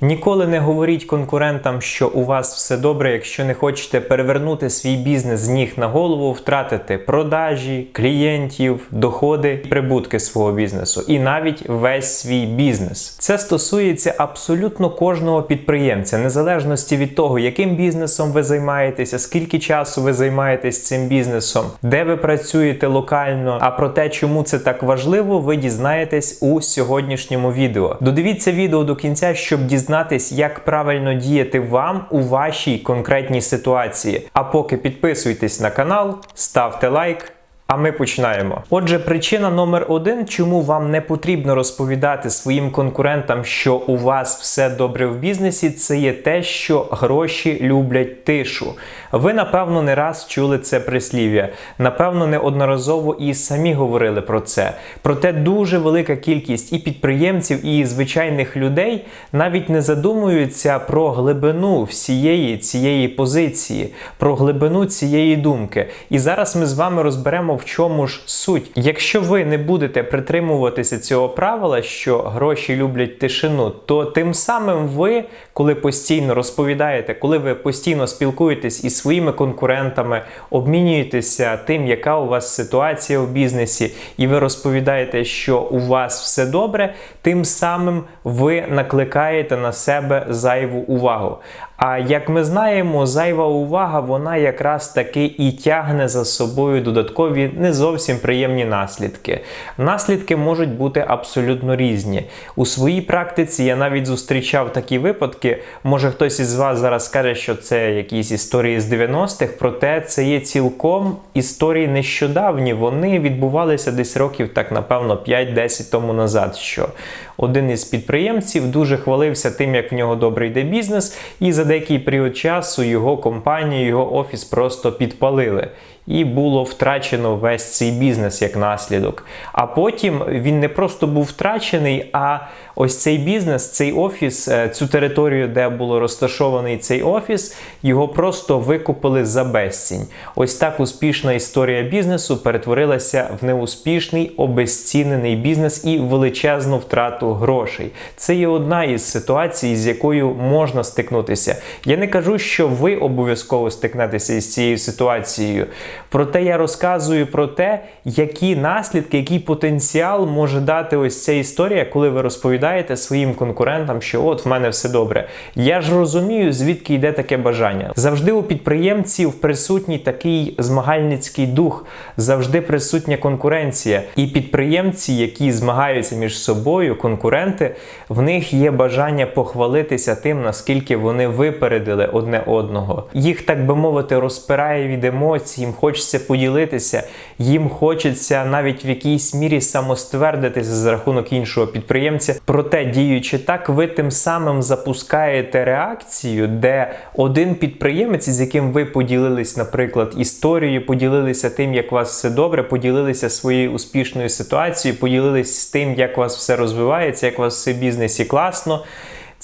Ніколи не говоріть конкурентам, що у вас все добре, якщо не хочете перевернути свій бізнес з ніг на голову, втратити продажі, клієнтів, доходи і прибутки свого бізнесу, і навіть весь свій бізнес. Це стосується абсолютно кожного підприємця, незалежності від того, яким бізнесом ви займаєтеся, скільки часу ви займаєтесь цим бізнесом, де ви працюєте локально. А про те, чому це так важливо, ви дізнаєтесь у сьогоднішньому відео. Додивіться відео до кінця, щоб дізнатися, як правильно діяти вам у вашій конкретній ситуації. А поки підписуйтесь на канал, ставте лайк. А ми починаємо. Отже, причина номер один, чому вам не потрібно розповідати своїм конкурентам, що у вас все добре в бізнесі, це є те, що гроші люблять тишу. Ви, напевно, не раз чули це прислів'я. Напевно, неодноразово і самі говорили про це. Проте дуже велика кількість і підприємців, і звичайних людей навіть не задумуються про глибину всієї цієї позиції, про глибину цієї думки. І зараз ми з вами розберемо в чому ж суть. Якщо ви не будете притримуватися цього правила, що гроші люблять тишину, то тим самим ви, коли постійно розповідаєте, коли ви постійно спілкуєтесь із своїми конкурентами, обмінюєтеся тим, яка у вас ситуація в бізнесі, і ви розповідаєте, що у вас все добре, тим самим ви накликаєте на себе зайву увагу. А як ми знаємо, зайва увага вона якраз таки і тягне за собою додаткові не зовсім приємні наслідки. Наслідки можуть бути абсолютно різні. У своїй практиці я навіть зустрічав такі випадки. Може хтось із вас зараз скаже, що це якісь історії з 90-х, проте це є цілком історії нещодавні. Вони відбувалися десь років, так напевно, 5-10 тому назад. Що один із підприємців дуже хвалився тим, як в нього добре йде бізнес, і за деякий період часу його компанію, його офіс просто підпалили. І було втрачено весь цей бізнес як наслідок. А потім він не просто був втрачений, а ось цей бізнес, цей офіс, е, цю територію, де було розташований цей офіс, його просто викупили за безцінь. Ось так успішна історія бізнесу перетворилася в неуспішний обезцінений бізнес і величезну втрату грошей. Це є одна із ситуацій, з якою можна стикнутися. Я не кажу, що ви обов'язково стикнетеся із цією ситуацією. Проте я розказую про те, які наслідки, який потенціал може дати ось ця історія, коли ви розповідаєте своїм конкурентам, що от в мене все добре. Я ж розумію, звідки йде таке бажання. Завжди у підприємців присутній такий змагальницький дух, завжди присутня конкуренція. І підприємці, які змагаються між собою, конкуренти, в них є бажання похвалитися тим, наскільки вони випередили одне одного. Їх, так би мовити, розпирає від емоцій, хочеться поділитися, їм хочеться навіть в якійсь мірі самоствердитися за рахунок іншого підприємця. Проте, діючи так, ви тим самим запускаєте реакцію, де один підприємець, з яким ви поділились, наприклад, історією, поділилися тим, як у вас все добре, поділилися своєю успішною ситуацією, поділилися з тим, як у вас все розвивається, як у вас все в бізнесі класно.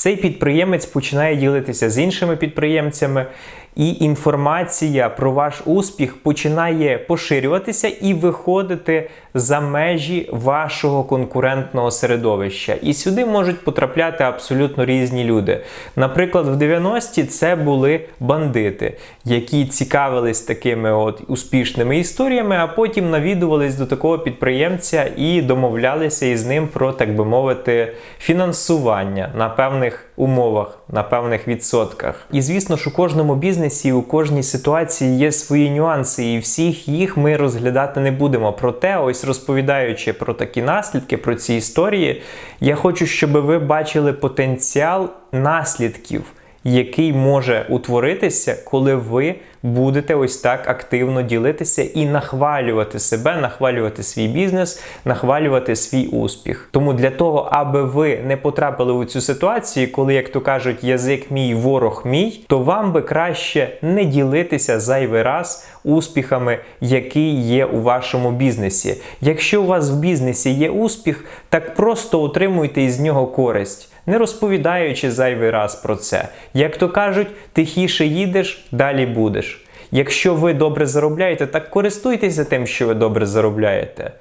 Цей підприємець починає ділитися з іншими підприємцями, і інформація про ваш успіх починає поширюватися і виходити за межі вашого конкурентного середовища. І сюди можуть потрапляти абсолютно різні люди. Наприклад, в 90-ті це були бандити, які цікавились такими от успішними історіями, а потім навідувались до такого підприємця і домовлялися із ним про, так би мовити, фінансування на певних умовах, на певних відсотках. І звісно, ж у кожному бізнесі, у кожній ситуації є свої нюанси, і всіх їх ми розглядати не будемо. Проте, ось розповідаючи про такі наслідки, про ці історії, я хочу, щоб ви бачили потенціал наслідків. Який може утворитися, коли ви будете ось так активно ділитися і нахвалювати себе, нахвалювати свій бізнес, нахвалювати свій успіх. Тому для того, аби ви не потрапили у цю ситуацію, коли, як то кажуть, язик мій, ворог мій, то вам би краще не ділитися зайвий раз успіхами, які є у вашому бізнесі. Якщо у вас в бізнесі є успіх, так просто отримуйте із нього користь. Не розповідаючи зайвий раз про це. Як то кажуть, тихіше їдеш, далі будеш. Якщо ви добре заробляєте, так користуйтеся тим, що ви добре заробляєте.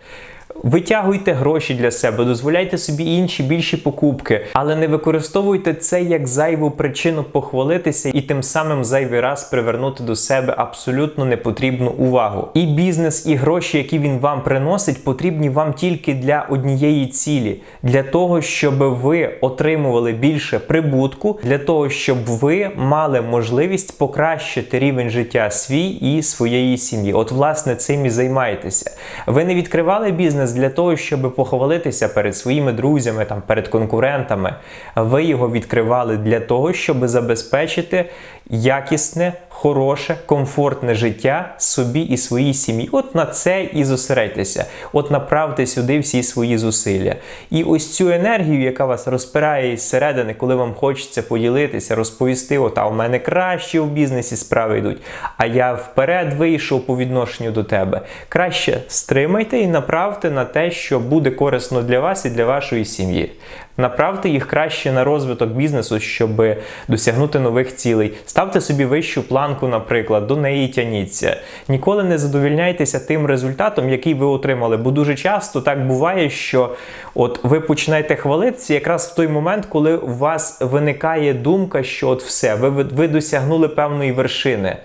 Витягуйте гроші для себе, дозволяйте собі інші більші покупки, але не використовуйте це як зайву причину похвалитися і тим самим зайвий раз привернути до себе абсолютно непотрібну увагу. І бізнес, і гроші, які він вам приносить, потрібні вам тільки для однієї цілі, для того, щоб ви отримували більше прибутку, для того, щоб ви мали можливість покращити рівень життя свій і своєї сім'ї. От, власне, цим і займайтеся. Ви не відкривали бізнес для того, щоб похвалитися перед своїми друзями, там перед конкурентами. Ви його відкривали для того, щоб забезпечити якісне, хороше, комфортне життя собі і своїй сім'ї. От на це і зосередьтеся. От направте сюди всі свої зусилля. І ось цю енергію, яка вас розпирає із середини, коли вам хочеться поділитися, розповісти, от а у мене краще в бізнесі справи йдуть, а я вперед вийшов по відношенню до тебе. Краще стримайте і направте на те, що буде корисно для вас і для вашої сім'ї. Направте їх краще на розвиток бізнесу, щоб досягнути нових цілей. Ставте собі вищу планку, наприклад, до неї тяніться. Ніколи не задовільняйтеся тим результатом, який ви отримали. Бо дуже часто так буває, що от ви починаєте хвалитися якраз в той момент, коли у вас виникає думка, що от все, ви, ви досягнули певної вершини.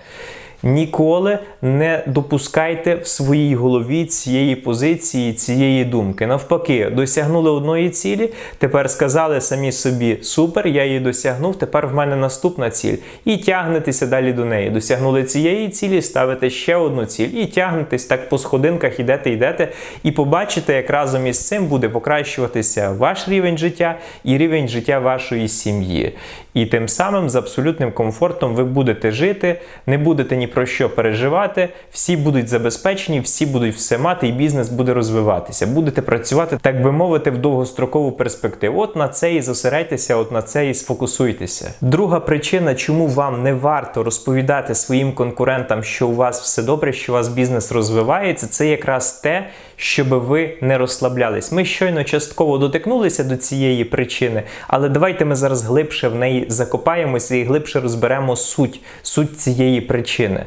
Ніколи не допускайте в своїй голові цієї позиції, цієї думки. Навпаки, досягнули одної цілі, тепер сказали самі собі: супер, я її досягнув, тепер в мене наступна ціль. І тягнетеся далі до неї. Досягнули цієї цілі, ставите ще одну ціль. І тягнетесь так по сходинках, ідете, йдете, і побачите, як разом із цим буде покращуватися ваш рівень життя і рівень життя вашої сім'ї. І тим самим з абсолютним комфортом ви будете жити, не будете ні про що переживати, всі будуть забезпечені, всі будуть все мати, і бізнес буде розвиватися. Будете працювати, так би мовити, в довгострокову перспективу. От на це і зосередьтеся, от на це і сфокусуйтеся. Друга причина, чому вам не варто розповідати своїм конкурентам, що у вас все добре, що у вас бізнес розвивається, це якраз те, щоб ви не розслаблялись. Ми щойно частково дотикнулися до цієї причини, але давайте ми зараз глибше в неї закопаємося і глибше розберемо суть, суть цієї причини.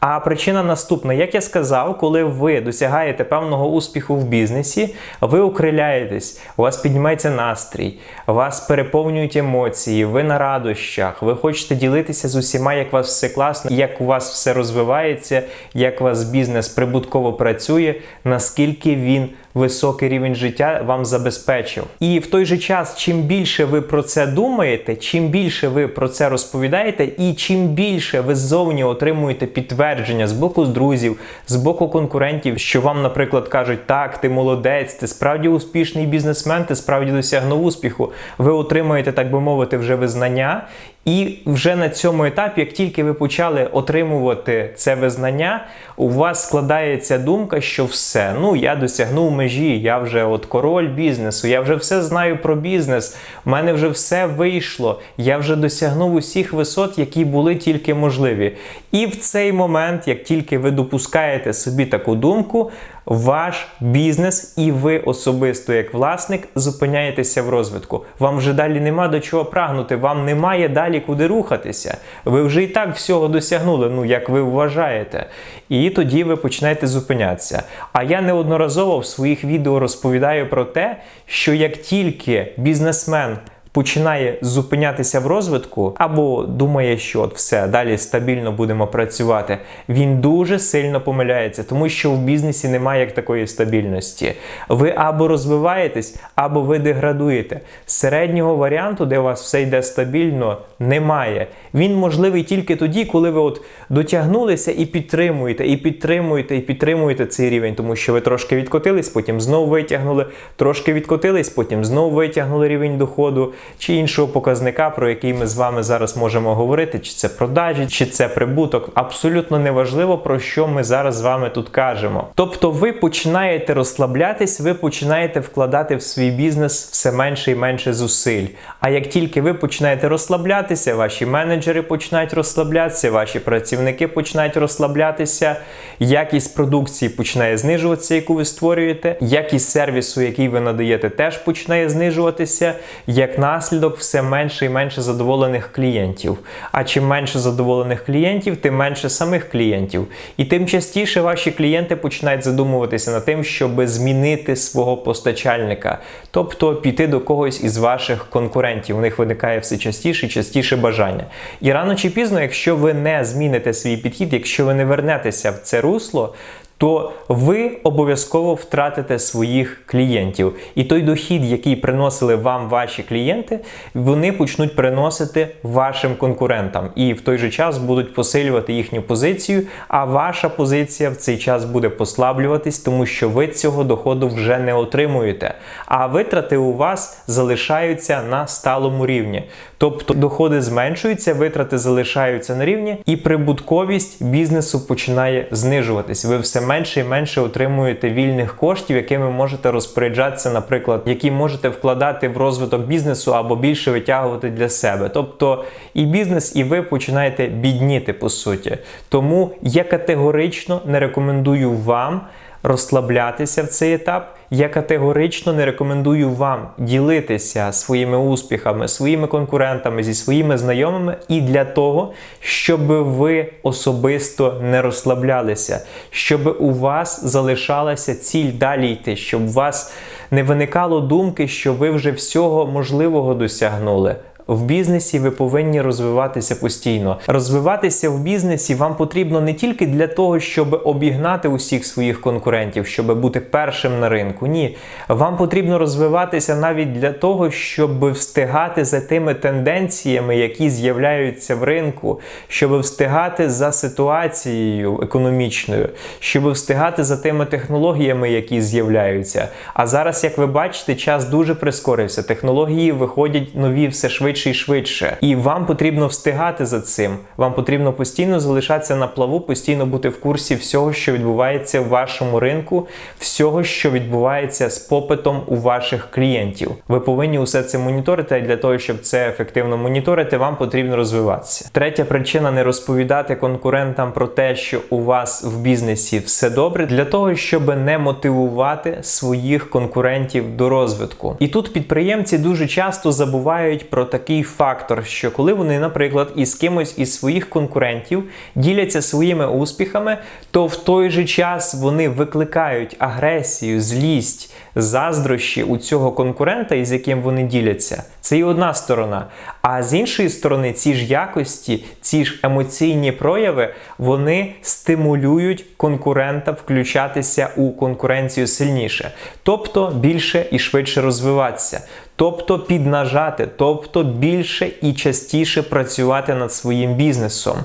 А причина наступна: як я сказав, коли ви досягаєте певного успіху в бізнесі, ви окриляєтесь, у вас піднімається настрій, вас переповнюють емоції, ви на радощах, ви хочете ділитися з усіма, як у вас все класно, як у вас все розвивається, як у вас бізнес прибутково працює, наскільки він високий рівень життя вам забезпечив. І в той же час, чим більше ви про це думаєте, чим більше ви про це розповідаєте, і чим більше ви ззовні отримуєте підтвердження з боку друзів, з боку конкурентів, що вам, наприклад, кажуть, так, ти молодець, ти справді успішний бізнесмен, ти справді досягнув успіху, ви отримуєте, так би мовити, вже визнання. І вже на цьому етапі, як тільки ви почали отримувати це визнання, у вас складається думка, що все, ну я досягнув межі, я вже от король бізнесу, я вже все знаю про бізнес, в мене вже все вийшло, я вже досягнув усіх висот, які були тільки можливі. І в цей момент, як тільки ви допускаєте собі таку думку, ваш бізнес і ви особисто, як власник, зупиняєтеся в розвитку. Вам вже далі нема до чого прагнути, вам немає далі куди рухатися. Ви вже і так всього досягнули, ну як ви вважаєте. І тоді ви починаєте зупинятися. А я неодноразово в своїх відео розповідаю про те, що як тільки бізнесмен починає зупинятися в розвитку, або думає, що от все далі стабільно будемо працювати, він дуже сильно помиляється, тому що в бізнесі немає як такої стабільності. Ви або розвиваєтесь, або ви деградуєте. Середнього варіанту, де у вас все йде стабільно, немає. Він можливий тільки тоді, коли ви от дотягнулися і підтримуєте, і підтримуєте, і підтримуєте цей рівень, тому що ви трошки відкотились, потім знову витягнули, трошки відкотились, потім знову витягнули рівень доходу чи іншого показника, про який ми з вами зараз можемо говорити, чи це продажі, чи це прибуток. Абсолютно неважливо, про що ми зараз з вами тут кажемо. Тобто ви починаєте розслаблятись, ви починаєте вкладати в свій бізнес все менше і менше зусиль. А як тільки ви починаєте розслаблятися, ваші менеджери починають розслаблятися, ваші працівники починають розслаблятися, якість продукції починає знижуватися, яку ви створюєте, якість сервісу, який ви надаєте, теж починає знижуватися. Як наслідок все менше і менше задоволених клієнтів. А чим менше задоволених клієнтів, тим менше самих клієнтів. І тим частіше ваші клієнти починають задумуватися над тим, щоб змінити свого постачальника, тобто піти до когось із ваших конкурентів. У них виникає все частіше і частіше бажання. І рано чи пізно, якщо ви не зміните свій підхід, якщо ви не вернетеся в це русло, то ви обов'язково втратите своїх клієнтів. І той дохід, який приносили вам ваші клієнти, вони почнуть приносити вашим конкурентам. І в той же час будуть посилювати їхню позицію, а ваша позиція в цей час буде послаблюватись, тому що ви цього доходу вже не отримуєте. А витрати у вас залишаються на сталому рівні. Тобто доходи зменшуються, витрати залишаються на рівні, і прибутковість бізнесу починає знижуватись. Ви все менше і менше отримуєте вільних коштів, якими можете розпоряджатися, наприклад, які можете вкладати в розвиток бізнесу або більше витягувати для себе. Тобто і бізнес, і ви починаєте бідніти по суті. Тому я категорично не рекомендую вам розслаблятися в цей етап. Я категорично не рекомендую вам ділитися своїми успіхами, своїми конкурентами зі своїми знайомими і для того, щоб ви особисто не розслаблялися, щоб у вас залишалася ціль далі йти, щоб у вас не виникало думки, що ви вже всього можливого досягнули. В бізнесі ви повинні розвиватися постійно. Розвиватися в бізнесі вам потрібно не тільки для того, щоб обігнати усіх своїх конкурентів, щоб бути першим на ринку. Ні, вам потрібно розвиватися навіть для того, щоб встигати за тими тенденціями, які з'являються в ринку, щоб встигати за ситуацією економічною, щоб встигати за тими технологіями, які з'являються. А зараз, як ви бачите, час дуже прискорився. Технології виходять нові все швидше швидше і швидше. І вам потрібно встигати за цим. Вам потрібно постійно залишатися на плаву, постійно бути в курсі всього, що відбувається в вашому ринку, всього, що відбувається з попитом у ваших клієнтів. Ви повинні усе це моніторити. Для того, щоб це ефективно моніторити, вам потрібно розвиватися. Третя причина не розповідати конкурентам про те, що у вас в бізнесі все добре, для того, щоб не мотивувати своїх конкурентів до розвитку. І тут підприємці дуже часто забувають про таке такий фактор, що коли вони, наприклад, із кимось із своїх конкурентів діляться своїми успіхами, то в той же час вони викликають агресію, злість, заздрощі у цього конкурента, із яким вони діляться. Це і одна сторона. А з іншої сторони, ці ж якості, ці ж емоційні прояви, вони стимулюють конкурента включатися у конкуренцію сильніше, тобто більше і швидше розвиватися. Тобто піднажати, тобто більше і частіше працювати над своїм бізнесом,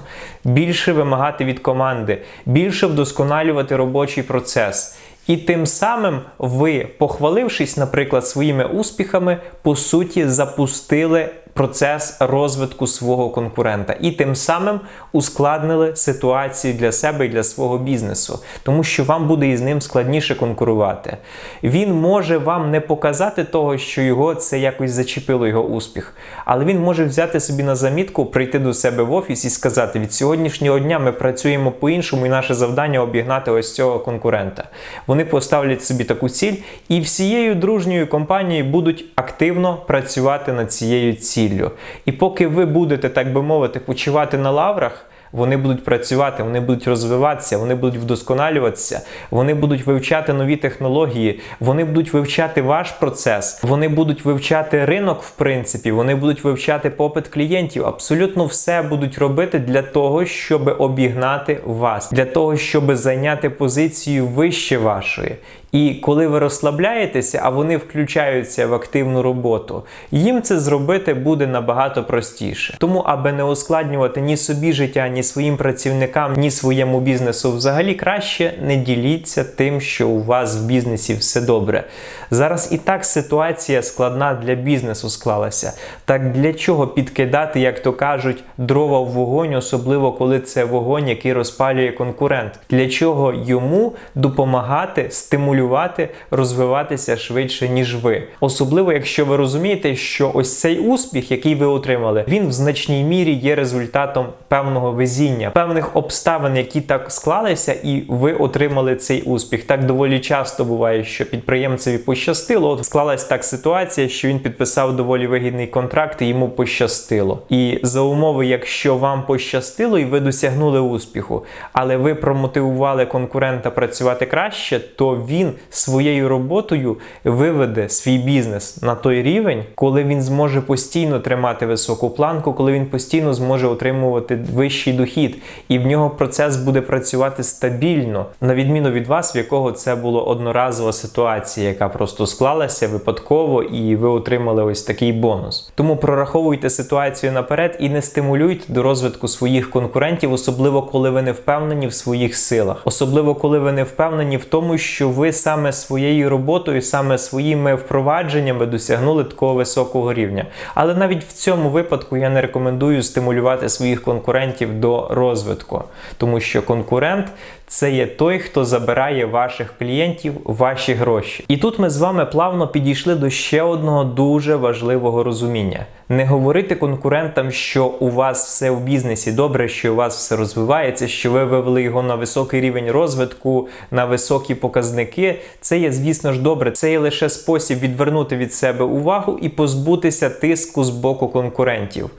більше вимагати від команди, більше вдосконалювати робочий процес. І тим самим ви, похвалившись, наприклад, своїми успіхами, по суті, запустили процес розвитку свого конкурента і тим самим ускладнили ситуацію для себе і для свого бізнесу, тому що вам буде із ним складніше конкурувати. Він може вам не показати того, що його це якось зачепило його успіх, але він може взяти собі на замітку, прийти до себе в офіс і сказати: від сьогоднішнього дня ми працюємо по-іншому, і наше завдання обігнати ось цього конкурента. Вони поставлять собі таку ціль і всією дружньою компанією будуть активно працювати над цією ціллю ціллю. І поки ви будете, так би мовити, почувати на лаврах. Вони будуть працювати, вони будуть розвиватися, вони будуть вдосконалюватися, вони будуть вивчати нові технології, вони будуть вивчати ваш процес, вони будуть вивчати ринок, в принципі, вони будуть вивчати попит клієнтів. Абсолютно все будуть робити для того, щоб обігнати вас, для того, щоб зайняти позицію вище вашої. І коли ви розслабляєтеся, а вони включаються в активну роботу, їм це зробити буде набагато простіше. Тому, аби не ускладнювати ні собі життя, ні своїм працівникам, ні своєму бізнесу, взагалі краще не діліться тим, що у вас в бізнесі все добре. Зараз і так ситуація складна для бізнесу склалася. Так для чого підкидати, як то кажуть, дрова в вогонь, особливо коли це вогонь, який розпалює конкурент? Для чого йому допомагати стимулювати? Стимулювати, розвиватися швидше, ніж ви. Особливо, якщо ви розумієте, що ось цей успіх, який ви отримали, він в значній мірі є результатом певного везіння, певних обставин, які так склалися, і ви отримали цей успіх. Так доволі часто буває, що підприємцеві пощастило. От склалась так ситуація, що він підписав доволі вигідний контракт, і йому пощастило. І за умови, якщо вам пощастило і ви досягнули успіху, але ви промотивували конкурента працювати краще, то він своєю роботою виведе свій бізнес на той рівень, коли він зможе постійно тримати високу планку, коли він постійно зможе отримувати вищий дохід, і в нього процес буде працювати стабільно, на відміну від вас, в якого це було одноразова ситуація, яка просто склалася випадково, і ви отримали ось такий бонус. Тому прораховуйте ситуацію наперед і не стимулюйте до розвитку своїх конкурентів, особливо коли ви не впевнені в своїх силах, особливо коли ви не впевнені в тому, що ви саме своєю роботою, саме своїми впровадженнями досягнули такого високого рівня. Але навіть в цьому випадку я не рекомендую стимулювати своїх конкурентів до розвитку, тому що конкурент це є той, хто забирає ваших клієнтів ваші гроші. І тут ми з вами плавно підійшли до ще одного дуже важливого розуміння: не говорити конкурентам, що у вас все в бізнесі добре, що у вас все розвивається, що ви вивели його на високий рівень розвитку, на високі показники. Це є, звісно ж, добре. Це є лише спосіб відвернути від себе увагу і позбутися тиску з боку конкурентів.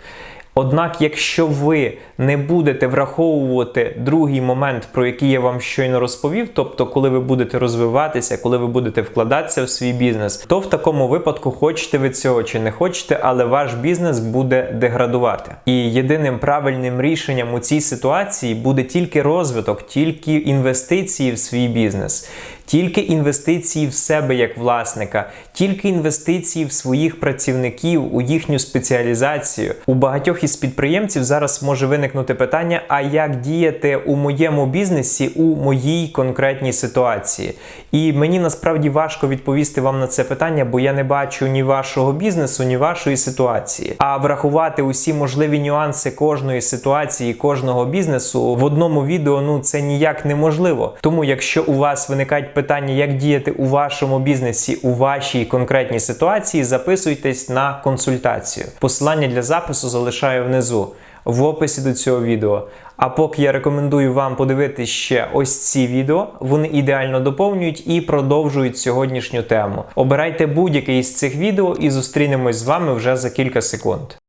Однак, якщо ви не будете враховувати другий момент, про який я вам щойно розповів, тобто, коли ви будете розвиватися, коли ви будете вкладатися в свій бізнес, то в такому випадку хочете ви цього чи не хочете, але ваш бізнес буде деградувати. І єдиним правильним рішенням у цій ситуації буде тільки розвиток, тільки інвестиції в свій бізнес. Тільки інвестиції в себе як власника, тільки інвестиції в своїх працівників, у їхню спеціалізацію. У багатьох із підприємців зараз може виникнути питання: а як діяти у моєму бізнесі у моїй конкретній ситуації? І мені насправді важко відповісти вам на це питання, бо я не бачу ні вашого бізнесу, ні вашої ситуації. А врахувати усі можливі нюанси кожної ситуації, кожного бізнесу в одному відео ну це ніяк неможливо. Тому, якщо у вас виникають питання, як діяти у вашому бізнесі у вашій конкретній ситуації, записуйтесь на консультацію. Посилання для запису залишаю внизу в описі до цього відео. А поки я рекомендую вам подивитися ще ось ці відео, вони ідеально доповнюють і продовжують сьогоднішню тему. Обирайте будь-яке із цих відео і зустрінемось з вами вже за кілька секунд.